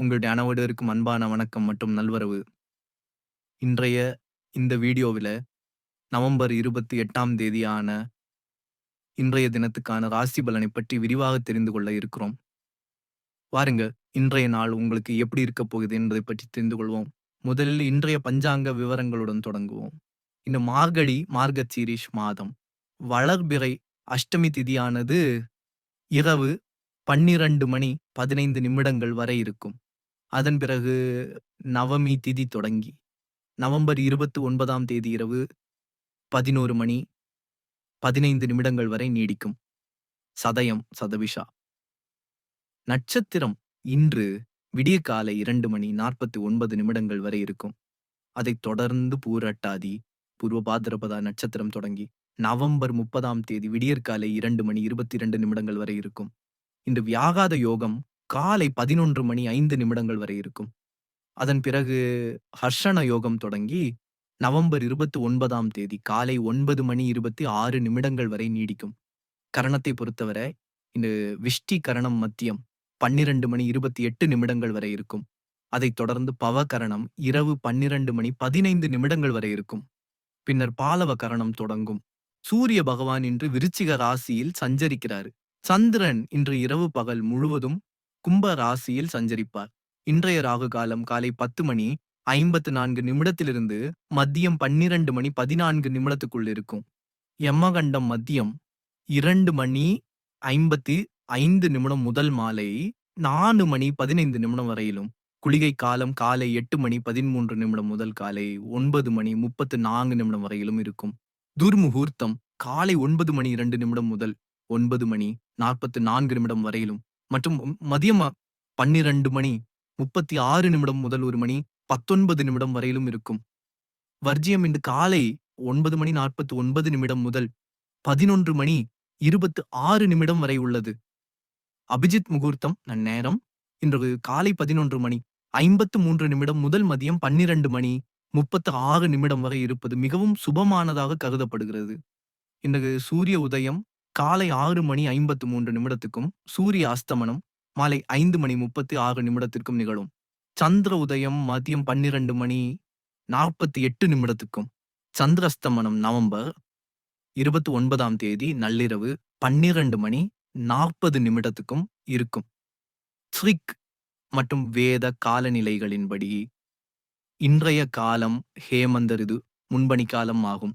உங்களுடைய அனைவருக்கும் அன்பான வணக்கம் மற்றும் நல்வரவு. இன்றைய இந்த வீடியோவில நவம்பர் 28ஆம் தேதியான இன்றைய தினத்துக்கான ராசி பலனை பற்றி விரிவாக தெரிந்து கொள்ள இருக்கிறோம். வாருங்க, இன்றைய நாள் உங்களுக்கு எப்படி இருக்கப் போகுது என்பதை பற்றி தெரிந்து கொள்வோம். முதலில் இன்றைய பஞ்சாங்க விவரங்களுடன் தொடங்குவோம். இந்த மார்கழி மார்கசீரிஷ் மாதம் வளர்பிறை அஷ்டமி திதியானது இரவு 12 மணி 15 நிமிடங்கள் வரை இருக்கும். அதன் பிறகு நவமி திதி தொடங்கி நவம்பர் 29ஆம் தேதி இரவு 11 மணி 15 நிமிடங்கள் வரை நீடிக்கும். சதயம் சதவிஷா நட்சத்திரம் இன்று விடியற்காலை இரண்டு மணி 49 நிமிடங்கள் வரை இருக்கும். அதைத் தொடர்ந்து பூரட்டாதி பூர்வ பாத்திரபதா நட்சத்திரம் தொடங்கி நவம்பர் 30ஆம் தேதி விடியற்காலை இரண்டு மணி 22 நிமிடங்கள் வரை இருக்கும். இன்று வியாகாத யோகம் காலை 11 மணி ஐந்து நிமிடங்கள் வரை இருக்கும். அதன் பிறகு ஹர்ஷண யோகம் தொடங்கி நவம்பர் 29ஆம் தேதி காலை ஒன்பது மணி 26 நிமிடங்கள் வரை நீடிக்கும். கரணத்தை பொறுத்தவரை இந்த விஷ்டி கரணம் மத்தியம் 12 மணி 28 நிமிடங்கள் வரை இருக்கும். அதைத் தொடர்ந்து பவ கரணம் இரவு 12 மணி 15 நிமிடங்கள் வரை இருக்கும். பின்னர் பாலவ கரணம் தொடங்கும். சூரிய பகவான் இன்று விருச்சிக ராசியில் சஞ்சரிக்கிறார். சந்திரன் இன்று இரவு பகல் முழுவதும் கும்ப ராசியில் சஞ்சரிப்பார். இன்றைய ராகு காலம் காலை 10 மணி 54 நிமிடத்திலிருந்து மதியம் 12 மணி 14 நிமிடத்துக்குள் இருக்கும். யமகண்டம் மதியம் இரண்டு மணி 55 நிமிடம் முதல் மாலை நாலு மணி 15 நிமிடம் வரையிலும் குளிகை காலம் காலை எட்டு மணி 13 நிமிடம் முதல் காலை ஒன்பது மணி 34 நிமிடம் வரையிலும் இருக்கும். துர்முகூர்த்தம் காலை ஒன்பது மணி இரண்டு நிமிடம் முதல் ஒன்பது மணி 44 நிமிடம் வரையிலும் மற்றும் மதியம் பன்னிரண்டு மணி முப்பத்தி ஆறு நிமிடம் முதல் ஒரு மணி பத்தொன்பது நிமிடம் வரையிலும் இருக்கும். வர்ஜியம் இன்று காலை ஒன்பது மணி நாற்பத்தி ஒன்பது நிமிடம் முதல் பதினொன்று மணி இருபத்து ஆறு நிமிடம் வரை உள்ளது. அபிஜித் முகூர்த்தம் நேரம் இன்று காலை பதினொன்று மணி ஐம்பத்து மூன்று நிமிடம் முதல் மதியம் பன்னிரண்டு மணி முப்பத்து ஆறு நிமிடம் வரை இருப்பது மிகவும் சுபமானதாக கருதப்படுகிறது. இன்றைக்கு சூரிய உதயம் காலை ஆறு மணி 53 நிமிடத்துக்கும் சூரிய அஸ்தமனம் மாலை ஐந்து மணி 36 நிமிடத்திற்கும் நிகழும். சந்திர உதயம் மதியம் 12 மணி 48 நிமிடத்துக்கும் சந்திரஸ்தமனம் நவம்பர் 29ஆம் தேதி நள்ளிரவு 12 மணி 40 நிமிடத்துக்கும் இருக்கும். ஸ்ரிக் மற்றும் வேத காலநிலைகளின்படி இன்றைய காலம் ஹேமந்த ரிது முன்பணி காலம் ஆகும்.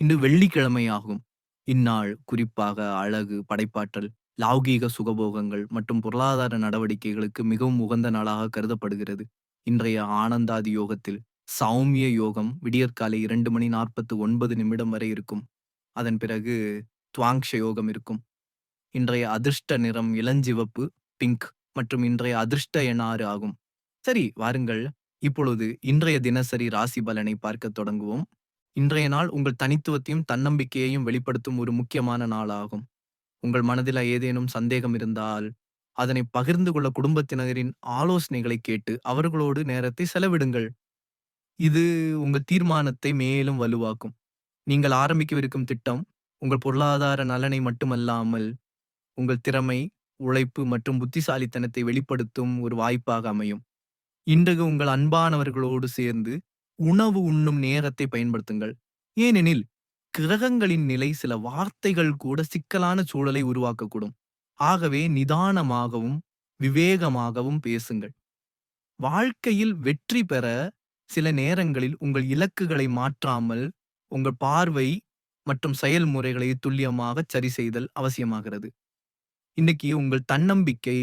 இன்று வெள்ளிக்கிழமை ஆகும். இந்நாள் குறிப்பாக அழகு படைப்பாற்றல் லௌகீக சுகபோகங்கள் மற்றும் பொருளாதார நடவடிக்கைகளுக்கு மிகவும் உகந்த நாளாக கருதப்படுகிறது. இன்றைய ஆனந்தாதி யோகத்தில் சௌமிய யோகம் விடியற்காலை இரண்டு மணி 49 நிமிடம் வரை இருக்கும். அதன் பிறகு துவாங்ஷ யோகம் இருக்கும். இன்றைய அதிர்ஷ்ட நிறம் இளஞ்சிவப்பு பிங்க் மற்றும் இன்றைய அதிர்ஷ்ட எண் ஆறு ஆகும். சரி வாருங்கள் இப்பொழுது இன்றைய தினசரி ராசி பலனை பார்க்க தொடங்குவோம். இன்றைய நாள் உங்கள் தனித்துவத்தையும் தன்னம்பிக்கையையும் வெளிப்படுத்தும் ஒரு முக்கியமான நாளாகும் உங்கள் மனதில் ஏதேனும் சந்தேகம் இருந்தால் அதனை பகிர்ந்து கொள்ள குடும்பத்தினரின் ஆலோசனைகளை கேட்டு அவர்களோடு நேரத்தை செலவிடுங்கள். இது உங்கள் தீர்மானத்தை மேலும் வலுவாக்கும். நீங்கள் ஆரம்பிக்கவிருக்கும் திட்டம் உங்கள் பொருளாதார நலனை மட்டுமல்லாமல் உங்கள் திறமை உழைப்பு மற்றும் புத்திசாலித்தனத்தை வெளிப்படுத்தும் ஒரு வாய்ப்பாக அமையும். இன்றைக்கு உங்கள் அன்பானவர்களோடு சேர்ந்து உணவு உண்ணும் நேரத்தை பயன்படுத்துங்கள். ஏனெனில் கிரகங்களின் நிலை சில வார்த்தைகள் கூட சிக்கலான சூழலை உருவாக்கக்கூடும். ஆகவே நிதானமாகவும் விவேகமாகவும் பேசுங்கள். வாழ்க்கையில் வெற்றி பெற சில நேரங்களில் உங்கள் இலக்குகளை மாற்றாமல் உங்கள் பார்வை மற்றும் செயல்முறைகளை துல்லியமாக சரி செய்தல் அவசியமாகிறது. இன்னைக்கு உங்கள் தன்னம்பிக்கை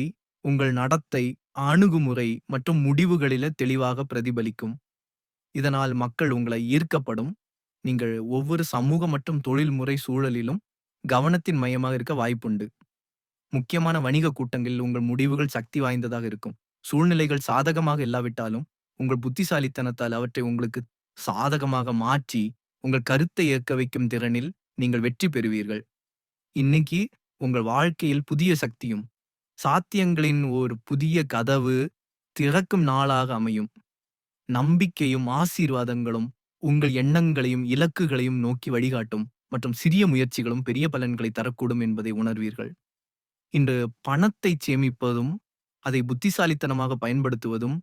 உங்கள் நடத்தை அணுகுமுறை மற்றும் முடிவுகளில தெளிவாக பிரதிபலிக்கும். இதனால் மக்கள் உங்களை ஈர்க்கப்படும். நீங்கள் ஒவ்வொரு சமூக மற்றும் தொழில்முறை சூழலிலும் கவனத்தின் மையமாக இருக்க வாய்ப்புண்டு. முக்கியமான வணிக கூட்டங்களில் உங்கள் முடிவுகள் சக்தி வாய்ந்ததாக இருக்கும். சூழ்நிலைகள் சாதகமாக இல்லாவிட்டாலும் உங்கள் புத்திசாலித்தனத்தால் அவற்றை உங்களுக்கு சாதகமாக மாற்றி உங்கள் கருத்தை ஏற்க வைக்கும் திறனில் நீங்கள் வெற்றி பெறுவீர்கள். இன்னைக்கு உங்கள் வாழ்க்கையில் புதிய சக்தியும் சாத்தியங்களின் ஒரு புதிய கதவு திறக்கும் நாளாக அமையும். நம்பிக்கையும் ஆசீர்வாதங்களும் உங்கள் எண்ணங்களையும் இலக்குகளையும் நோக்கி வழிகாட்டும் மற்றும் சிறிய முயற்சிகளும் பெரிய பலன்களை தரக்கூடும் என்பதை உணர்வீர்கள். இன்று பணத்தை சேமிப்பதும் அதை புத்திசாலித்தனமாக பயன்படுத்துவதும்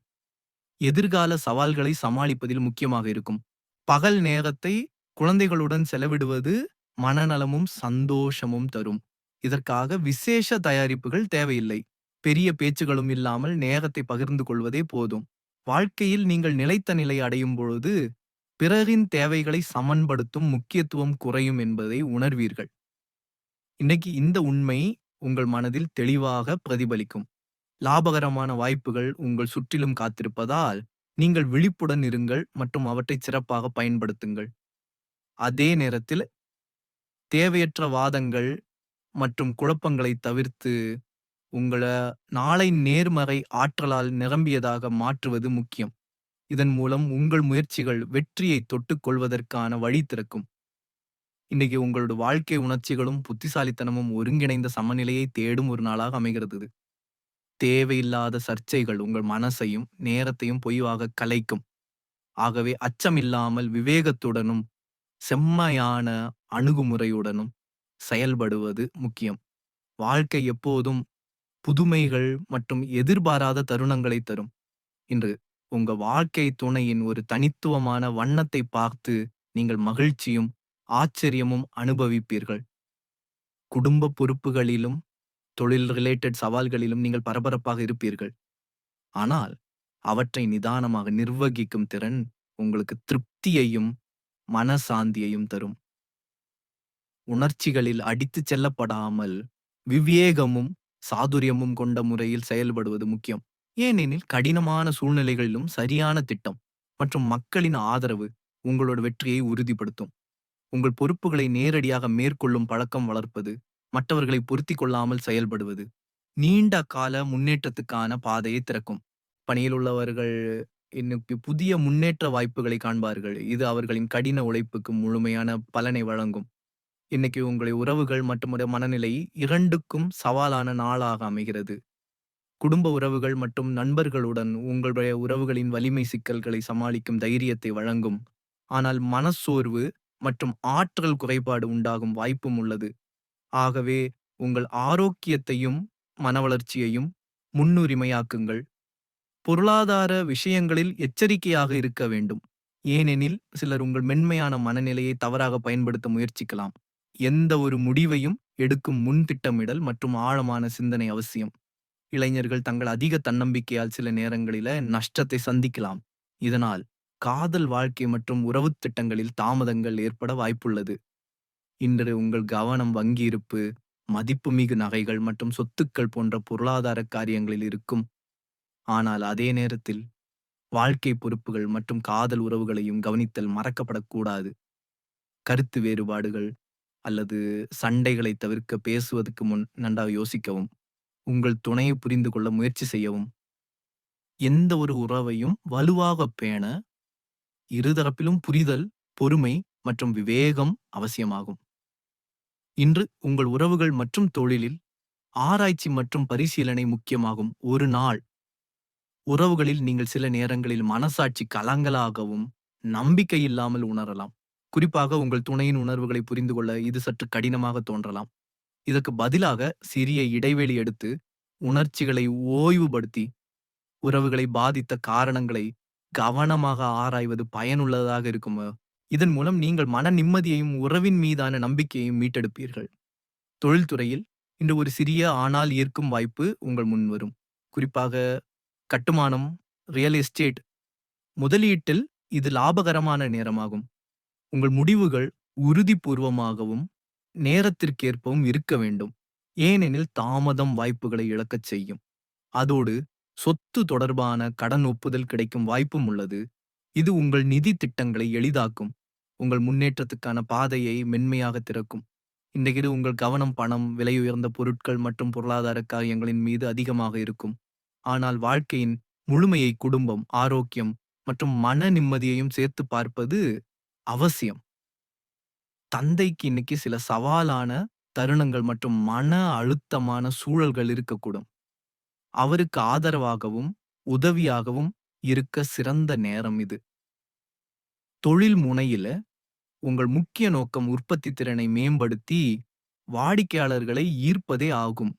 எதிர்கால சவால்களை சமாளிப்பதில் முக்கியமாக இருக்கும். பகல் நேரத்தை குழந்தைகளுடன் செலவிடுவது மனநலமும் சந்தோஷமும் தரும். இதற்காக விசேஷ தயாரிப்புகள் தேவையில்லை. பெரிய பேச்சுகளும் இல்லாமல் நேரத்தை பகிர்ந்து கொள்வதே போதும். வாழ்க்கையில் நீங்கள் நிலைத்த நிலை அடையும் பொழுது பிறரின் தேவைகளை சமன்படுத்தும் முக்கியத்துவம் குறையும் என்பதை உணர்வீர்கள். இன்னைக்கு இந்த உண்மை உங்கள் மனதில் தெளிவாக பிரதிபலிக்கும். லாபகரமான வாய்ப்புகள் உங்கள் சுற்றிலும் காத்திருப்பதால் நீங்கள் விழிப்புடன் இருங்கள் மற்றும் அவற்றை சிறப்பாக பயன்படுத்துங்கள். அதே நேரத்தில் தேவையற்ற வாதங்கள் மற்றும் குழப்பங்களை தவிர்த்து உங்கள நாளை நேர்மறை ஆற்றலால் நிரம்பியதாக மாற்றுவது முக்கியம். இதன் மூலம் உங்கள் முயற்சிகள் வெற்றியை தொட்டுக்கொள்வதற்கான வழி திறக்கும். இன்னைக்கு உங்களோட வாழ்க்கை உணர்ச்சிகளும் புத்திசாலித்தனமும் ஒருங்கிணைந்த சமநிலையை தேடும் ஒரு நாளாக அமைகிறது இது. தேவையில்லாத சர்ச்சைகள் உங்கள் மனசையும் நேரத்தையும் பொய்வாக கலைக்கும். ஆகவே அச்சமில்லாமல் விவேகத்துடனும் செம்மையான அணுகுமுறையுடனும் செயல்படுவது முக்கியம். வாழ்க்கை எப்போதும் புதுமைகள் மற்றும் எதிர்பாராத தருணங்களை தரும். இன்று உங்க வாழ்க்கை துணையின் ஒரு தனித்துவமான வண்ணத்தை பார்த்து நீங்கள் மகிழ்ச்சியும் ஆச்சரியமும் அனுபவிப்பீர்கள். குடும்ப பொறுப்புகளிலும் தொழில் ரிலேட்டட் சவால்களிலும் நீங்கள் பரபரப்பாக இருப்பீர்கள். ஆனால் அவற்றை நிதானமாக நிர்வகிக்கும் திறன் உங்களுக்கு திருப்தியையும் மனசாந்தியையும் தரும். உணர்ச்சிகளில் அடித்துச் செல்லப்படாமல் விவேகமும் சாதுரியமும் கொண்ட முறையில் செயல்படுவது முக்கியம். ஏனெனில் கடினமான சூழ்நிலைகளிலும் சரியான திட்டம் மற்றும் மக்களின் ஆதரவு உங்களோட வெற்றியை உறுதிப்படுத்தும். உங்கள் பொறுப்புகளை நேரடியாக மேற்கொள்ளும் பழக்கம் வளர்ப்பது மற்றவர்களை பொருத்திக் கொள்ளாமல் செயல்படுவது நீண்ட கால முன்னேற்றத்துக்கான பாதையை திறக்கும். பணியில் உள்ளவர்கள் இன்னைக்கு புதிய முன்னேற்ற வாய்ப்புகளை காண்பார்கள். இது அவர்களின் கடின உழைப்புக்கு முழுமையான பலனை வழங்கும். இன்னைக்கு உங்களை உறவுகள் மற்றும் உடைய மனநிலை இரண்டுக்கும் சவாலான நாளாக அமைகிறது. குடும்ப உறவுகள் மற்றும் நண்பர்களுடன் உங்களுடைய உறவுகளின் வலிமை சிக்கல்களை சமாளிக்கும் தைரியத்தை வழங்கும். ஆனால் மனச்சோர்வு மற்றும் ஆற்றல் குறைபாடு உண்டாகும் வாய்ப்பும் உள்ளது. ஆகவே உங்கள் ஆரோக்கியத்தையும் மன வளர்ச்சியையும் முன்னுரிமையாக்குங்கள். பொருளாதார விஷயங்களில் எச்சரிக்கையாக இருக்க வேண்டும். ஏனெனில் சிலர் உங்கள் மென்மையான மனநிலையை தவறாக பயன்படுத்த முயற்சிக்கலாம். எந்த ஒரு முடிவையும் எடுக்கும் முன் திட்டமிடல் மற்றும் ஆழமான சிந்தனை அவசியம். இளைஞர்கள் தங்கள் அதிக தன்னம்பிக்கையால் சில நேரங்களில நஷ்டத்தை சந்திக்கலாம். இதனால் காதல் வாழ்க்கை மற்றும் உறவு திட்டங்களில் தாமதங்கள் ஏற்பட வாய்ப்புள்ளது. இன்று உங்கள் கவனம் வங்கியிருப்பு மதிப்புமிகு நகைகள் மற்றும் சொத்துக்கள் போன்ற பொருளாதார காரியங்களில் இருக்கும். ஆனால் அதே நேரத்தில் வாழ்க்கை பொறுப்புகள் மற்றும் காதல் உறவுகளையும் கவனித்தல் மறக்கப்படக்கூடாது. கருத்து வேறுபாடுகள் அல்லது சண்டைகளை தவிர்க்க பேசுவதற்கு முன் நன்றாக யோசிக்கவும். உங்கள் துணையை புரிந்து கொள்ள முயற்சி செய்யவும். எந்த ஒரு உறவையும் வலுவாக பேண இருதரப்பிலும் புரிதல் பொறுமை மற்றும் விவேகம் அவசியமாகும். இன்று உங்கள் உறவுகள் மற்றும் தொழிலில் ஆராய்ச்சி மற்றும் பரிசீலனை முக்கியமாகும். ஒரு நாள் உறவுகளில் நீங்கள் சில நேரங்களில் மனசாட்சி கலங்கலாகவும் நம்பிக்கை இல்லாமல் உணரலாம். குறிப்பாக உங்கள் துணையின் உணர்வுகளை புரிந்து கொள்ள இது சற்று கடினமாக தோன்றலாம். இதற்கு பதிலாக சிறிய இடைவெளி எடுத்து உணர்ச்சிகளை ஓய்வுபடுத்தி உறவுகளை பாதித்த காரணங்களை கவனமாக ஆராய்வது பயனுள்ளதாக இருக்கும். இதன் மூலம் நீங்கள் மன நிம்மதியையும் உறவின் மீதான நம்பிக்கையையும் மீட்டெடுப்பீர்கள். தொழில்துறையில் இன்று ஒரு சிறிய ஆனால் ஈர்க்கும் வாய்ப்பு உங்கள் முன் வரும். குறிப்பாக கட்டுமானம் ரியல் எஸ்டேட் முதலீட்டில் இது லாபகரமான நேரமாகும். உங்கள் முடிவுகள் உறுதிபூர்வமாகவும் நேரத்திற்கேற்பவும் இருக்க வேண்டும். ஏனெனில் தாமதம் வாய்ப்புகளை இழக்கச் செய்யும். அதோடு சொத்து தொடர்பான கடன் ஒப்புதல் கிடைக்கும் வாய்ப்பும் உள்ளது. இது உங்கள் நிதி திட்டங்களை எளிதாக்கும். உங்கள் முன்னேற்றத்துக்கான பாதையை மென்மையாக திறக்கும். இன்றைக்கு உங்கள் கவனம் பணம் விலையுயர்ந்த பொருட்கள் மற்றும் பொருளாதார காரியங்களின் மீது அதிகமாக இருக்கும். ஆனால் வாழ்க்கையின் முழுமையை குடும்பம் ஆரோக்கியம் மற்றும் மன நிம்மதியையும் சேர்த்து பார்ப்பது அவசியம். தந்தைக்கு இன்னைக்கு சில சவாலான தருணங்கள் மற்றும் மன அழுத்தமான சூழல்கள் இருக்கக்கூடும். அவருக்கு ஆதரவாகவும் உதவியாகவும் இருக்க சிறந்த நேரம் இது. தொழில் முனையில உங்கள் முக்கிய நோக்கம் உற்பத்தி திறனை மேம்படுத்தி வாடிக்கையாளர்களை ஈர்ப்பதே ஆகும்.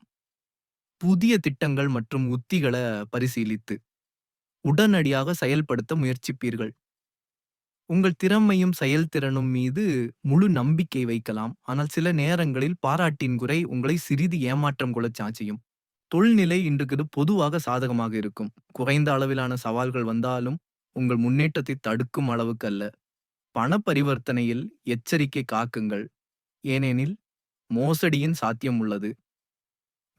புதிய திட்டங்கள் மற்றும் உத்திகளை பரிசீலித்து உடனடியாக செயல்படுத்த முயற்சிப்பீர்கள். உங்கள் திறமையும் செயல்திறனும் மீது முழு நம்பிக்கை வைக்கலாம். ஆனால் சில நேரங்களில் பாராட்டின் குறை உங்களை சிறிது ஏமாற்றம் கொள்ளச் செய்யும். தொழில்நிலை இன்றுக்கு பொதுவாக சாதகமாக இருக்கும். குறைந்த அளவிலான சவால்கள் வந்தாலும் உங்கள் முன்னேற்றத்தை தடுக்கும் அளவுக்கு அல்ல. பண பரிவர்த்தனையில் எச்சரிக்கை காக்குங்கள். ஏனெனில் மோசடியின் சாத்தியம் உள்ளது.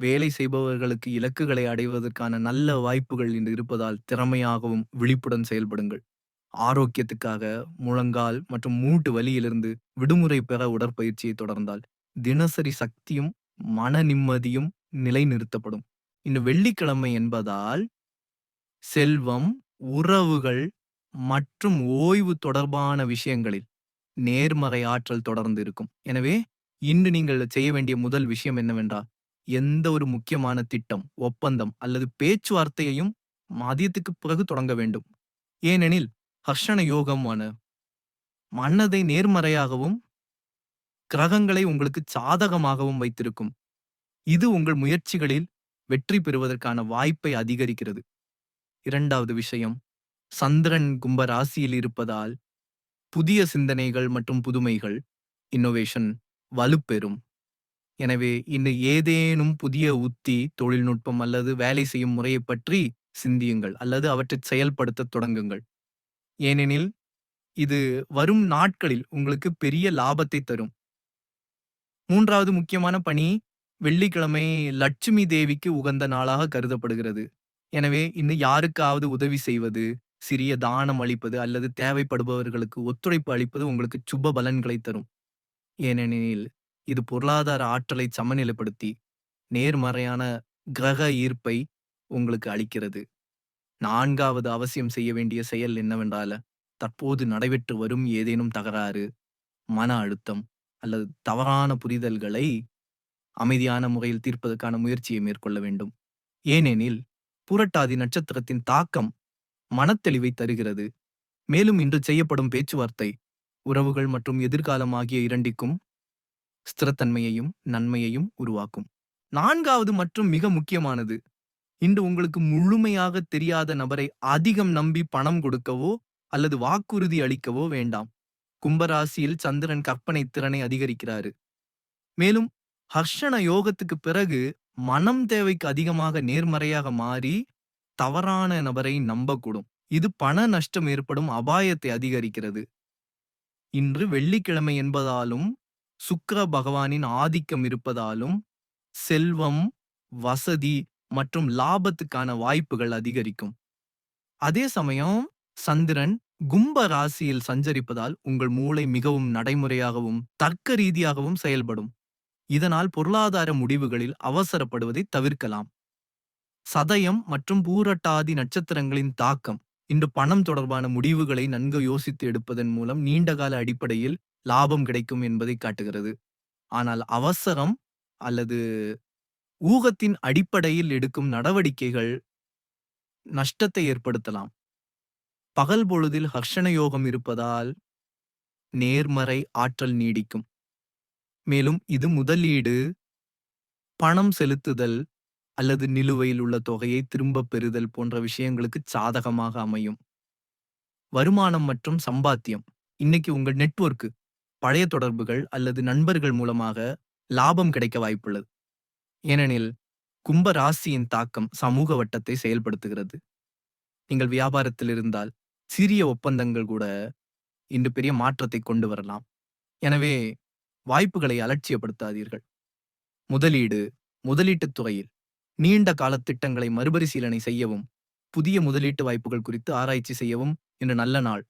வேலை செய்பவர்களுக்கு இலக்குகளை அடைவதற்கான நல்ல வாய்ப்புகள் இன்று இருப்பதால் திறமையாகவும் விழிப்புடன் செயல்படுங்கள். ஆரோக்கியத்துக்காக முழங்கால் மற்றும் மூட்டு வலியிலிருந்து விடுமுறை பெற உடற்பயிற்சியை தொடர்ந்தால் தினசரி சக்தியும் மன நிம்மதியும் நிலைநிறுத்தப்படும். இன்று வெள்ளிக்கிழமை என்பதால் செல்வம், உறவுகள் மற்றும் ஓய்வு தொடர்பான விஷயங்களில் நேர்மறை ஆற்றல் தொடர்ந்து இருக்கும். எனவே இன்று நீங்கள் செய்ய வேண்டிய முதல் விஷயம் என்னவென்றால் எந்த ஒரு முக்கியமான திட்டம், ஒப்பந்தம் அல்லது பேச்சுவார்த்தையையும் மதியத்துக்கு பிறகு தொடங்க வேண்டும். ஏனெனில் ஹர்ஷண யோகமான மன்னதை நேர்மறையாகவும் கிரகங்களை உங்களுக்கு சாதகமாகவும் வைத்திருக்கும். இது உங்கள் முயற்சிகளில் வெற்றி பெறுவதற்கான வாய்ப்பை அதிகரிக்கிறது. இரண்டாவது விஷயம் சந்திரன் கும்ப ராசியில் இருப்பதால் புதிய சிந்தனைகள் மற்றும் புதுமைகள் இன்னோவேஷன் வலுப்பெறும். எனவே இன்று ஏதேனும் புதிய உத்தி, தொழில்நுட்பம் அல்லது வேலை செய்யும் முறையைப் பற்றி சிந்தியுங்கள் அல்லது அவற்றைச் செயல்படுத்தத் தொடங்குங்கள். ஏனெனில் இது வரும் நாட்களில் உங்களுக்கு பெரிய லாபத்தை தரும். மூன்றாவது முக்கியமான பணி வெள்ளிக்கிழமை லட்சுமி தேவிக்கு உகந்த நாளாக கருதப்படுகிறது. எனவே இன்னும் யாருக்காவது உதவி செய்வது, சிறிய தானம் அளிப்பது அல்லது தேவைப்படுபவர்களுக்கு ஒத்துழைப்பு அளிப்பது உங்களுக்கு சுப பலன்களை தரும். ஏனெனில் இது பொருளாதார ஆற்றலை சமநிலைப்படுத்தி நேர்மறையான கிரக ஈர்ப்பை உங்களுக்கு அளிக்கிறது. நான்காவது அவசியம் செய்ய வேண்டிய செயல் என்னவென்றால தற்போது நடைபெற்று வரும் ஏதேனும் தகராறு, மன அழுத்தம் அல்லது தவறான புரிதல்களை அமைதியான முறையில் தீர்ப்பதற்கான முயற்சியை மேற்கொள்ள வேண்டும். ஏனெனில் புரட்டாதி நட்சத்திரத்தின் தாக்கம் மனத்தெளிவை தருகிறது. மேலும் இன்று செய்யப்படும் பேச்சுவார்த்தை உறவுகள் மற்றும் எதிர்காலம் ஆகிய இரண்டிற்கும் ஸ்திரத்தன்மையையும் நன்மையையும் உருவாக்கும். நான்காவது மற்றும் மிக முக்கியமானது இன்று உங்களுக்கு முழுமையாக தெரியாத நபரை அதிகம் நம்பி பணம் கொடுக்கவோ அல்லது வாக்குறுதி அளிக்கவோ வேண்டாம். கும்பராசியில் சந்திரன் கற்பனை திறனை அதிகரிக்கிறாரு. மேலும் ஹர்ஷண யோகத்துக்கு பிறகு மனம் தேவைக்கு அதிகமாக நேர்மறையாக மாறி தவறான நபரை நம்பக்கூடும். இது பண நஷ்டம் ஏற்படும் அபாயத்தை அதிகரிக்கிறது. இன்று வெள்ளிக்கிழமை என்பதாலும் சுக்கர பகவானின் ஆதிக்கம் இருப்பதாலும் செல்வம், வசதி மற்றும் லாபத்துக்கான வாய்ப்புகள் அதிகரிக்கும். அதே சமயம் சந்திரன் கும்ப ராசியில் சஞ்சரிப்பதால் உங்கள் மூளை மிகவும் நடைமுறையாகவும் தர்க்க ரீதியாகவும் செயல்படும். இதனால் பொருளாதார முடிவுகளில் அவசரப்படுவதை தவிர்க்கலாம். சதயம் மற்றும் பூரட்டாதி நட்சத்திரங்களின் தாக்கம் இன்று பணம் தொடர்பான முடிவுகளை நன்கு யோசித்து எடுப்பதன் மூலம் நீண்டகால அடிப்படையில் லாபம் கிடைக்கும் என்பதை காட்டுகிறது. ஆனால் அவசரம் அல்லது ஊகத்தின் அடிப்படையில் எடுக்கும் நடவடிக்கைகள் நஷ்டத்தை ஏற்படுத்தலாம். பகல் பொழுதில் ஹர்ஷண யோகம் இருப்பதால் நேர்மறை ஆற்றல் நீடிக்கும். மேலும் இது முதலீடு, பணம் செலுத்துதல் அல்லது நிலுவையில் உள்ள தொகையை திரும்பப் பெறுதல் போன்ற விஷயங்களுக்கு சாதகமாக அமையும். வருமானம் மற்றும் சம்பாத்தியம் இன்னைக்கு உங்கள் நெட்வொர்க் பழைய தொடர்புகள் அல்லது நண்பர்கள் மூலமாக லாபம் கிடைக்க வாய்ப்புள்ளது. ஏனெனில் கும்ப ராசியின் தாக்கம் சமூக வட்டத்தை செயல்படுத்துகிறது. நீங்கள் வியாபாரத்தில் இருந்தால் சிறிய ஒப்பந்தங்கள் கூட இன்று பெரிய மாற்றத்தை கொண்டு வரலாம். எனவே வாய்ப்புகளை அலட்சியப்படுத்தாதீர்கள். முதலீடு முதலீட்டுத் துறையில் நீண்ட கால திட்டங்களை மறுபரிசீலனை செய்யவும், புதிய முதலீட்டு வாய்ப்புகள் குறித்து ஆராய்ச்சி செய்யவும் இன்று நல்ல நாள்.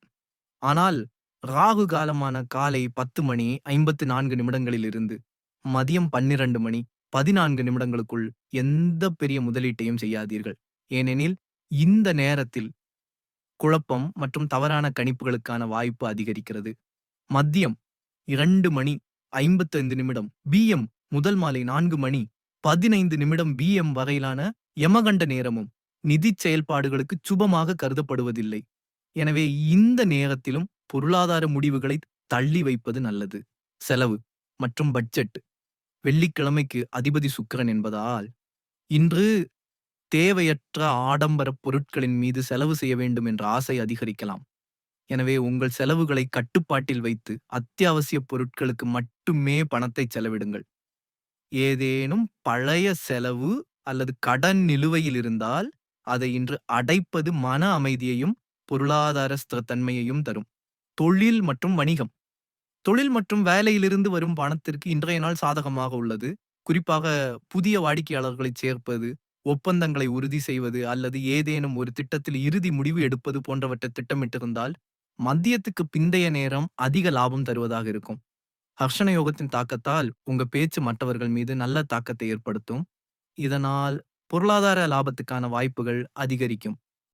ஆனால் ராகு காலமான காலை பத்து மணி ஐம்பத்து நான்கு நிமிடங்களில் இருந்து மதியம் பன்னிரண்டு மணி பதினான்கு நிமிடங்களுக்குள் எந்த பெரிய முதலீட்டையும் செய்யாதீர்கள். ஏனெனில் இந்த நேரத்தில் குழப்பம் மற்றும் தவறான கணிப்புகளுக்கான வாய்ப்பு அதிகரிக்கிறது. மதியம் இரண்டு மணி ஐம்பத்தைந்து நிமிடம் பிஎம் முதல் மாலை நான்கு மணி பதினைந்து நிமிடம் பிஎம் வரையிலான யமகண்ட நேரமும் நிதிச் செயல்பாடுகளுக்கு சுபமாக கருதப்படுவதில்லை. எனவே இந்த நேரத்திலும் பொருளாதார முடிவுகளை தள்ளி வைப்பது நல்லது. செலவு மற்றும் பட்ஜெட் வெள்ளிக்கிழமைக்கு அதிபதி சுக்கிரன் என்பதால் இன்று தேவையற்ற ஆடம்பர பொருட்களின் மீது செலவு செய்ய வேண்டும் என்ற ஆசை அதிகரிக்கலாம். எனவே உங்கள் செலவுகளை கட்டுப்பாட்டில் வைத்து அத்தியாவசிய பொருட்களுக்கு மட்டுமே பணத்தை செலவிடுங்கள். ஏதேனும் பழைய செலவு அல்லது கடன் நிலுவையில் இருந்தால் அதை இன்று அடைப்பது மன அமைதியையும் பொருளாதார ஸ்திரத்தன்மையையும் தரும். தொழில் மற்றும் வணிகம் தொழில் மற்றும் வேலையிலிருந்து வரும் பணத்திற்கு இன்றைய நாள் சாதகமாக உள்ளது. குறிப்பாக புதிய வாடிக்கையாளர்களை சேர்ப்பது, ஒப்பந்தங்களை உறுதி செய்வது அல்லது ஏதேனும் ஒரு திட்டத்தில் இறுதி முடிவு எடுப்பது போன்றவற்றை திட்டமிட்டிருந்தால் மதியத்துக்கு பிந்தைய நேரம் அதிக லாபம் தருவதாக இருக்கும். ஹர்ஷண யோகத்தின் தாக்கத்தால் உங்க பேச்சு மற்றவர்கள் மீது நல்ல தாக்கத்தை ஏற்படுத்தும். இதனால் பொருளாதார லாபத்துக்கான வாய்ப்புகள் அதிகரிக்கும்.